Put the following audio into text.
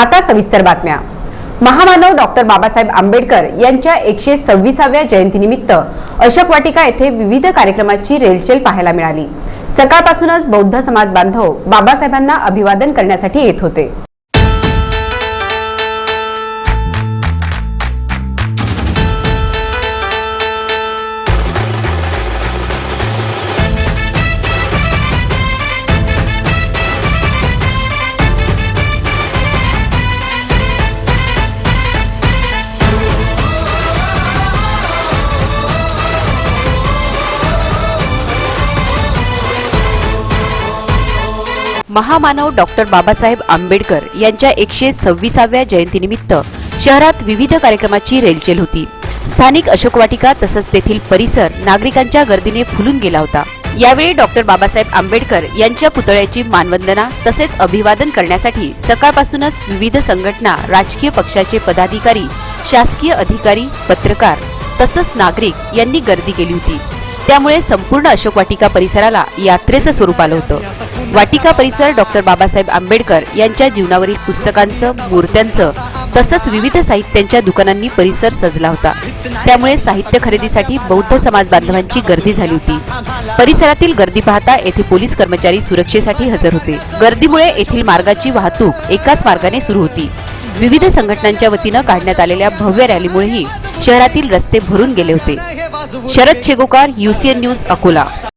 आता सविस्तर बातम्या. महामानव डॉक्टर बाबासाहेब आंबेडकर यांच्या एकशे सव्वीसाव्या जयंतीनिमित्त अशोक वाटिका येथे विविध कार्यक्रमाची रेलचेल पाहायला मिळाली. सकाळपासूनच बौद्ध समाज बांधव बाबासाहेबांना अभिवादन करण्यासाठी येत होते. महामानव डॉक्टर बाबासाहेब आंबेडकर यांच्या एकशे सव्वीसाव्या जयंतीनिमित्त शहरात विविध कार्यक्रमाची रेलचेल होती. स्थानिक अशोक वाटिका तसंच तेथील परिसर नागरिकांच्या गर्दीने फुलून गेला होता. यावेळी डॉक्टर बाबासाहेब आंबेडकर यांच्या पुतळ्याची मानवंदना तसेच अभिवादन करण्यासाठी सकाळपासूनच विविध संघटना राजकीय पक्षाचे पदाधिकारी शासकीय अधिकारी पत्रकार तसंच नागरिक यांनी गर्दी केली होती. त्यामुळे संपूर्ण अशोक वाटिका परिसराला यात्रेचं स्वरूप आलं होतं. वाटिका परिसर डॉक्टर बाबासाहेब आंबेडकर यांच्या जीवनावरील पुस्तकांचं मूर्त्यांचं तसंच विविध साहित्यांच्या दुकानांनी परिसर सजला होता. त्यामुळे साहित्य खरेदीसाठी बौद्ध समाज बांधवांची गर्दी झाली होती. परिसरातील गर्दी पाहता येथे पोलीस कर्मचारी सुरक्षेसाठी हजर होते. गर्दीमुळे येथील मार्गाची वाहतूक एकाच मार्गाने सुरू होती. विविध संघटनांच्या वतीनं काढण्यात आलेल्या भव्य रॅलीमुळेही शहरातील रस्ते भरून गेले होते. Sharad Shegokar UCN news Akola.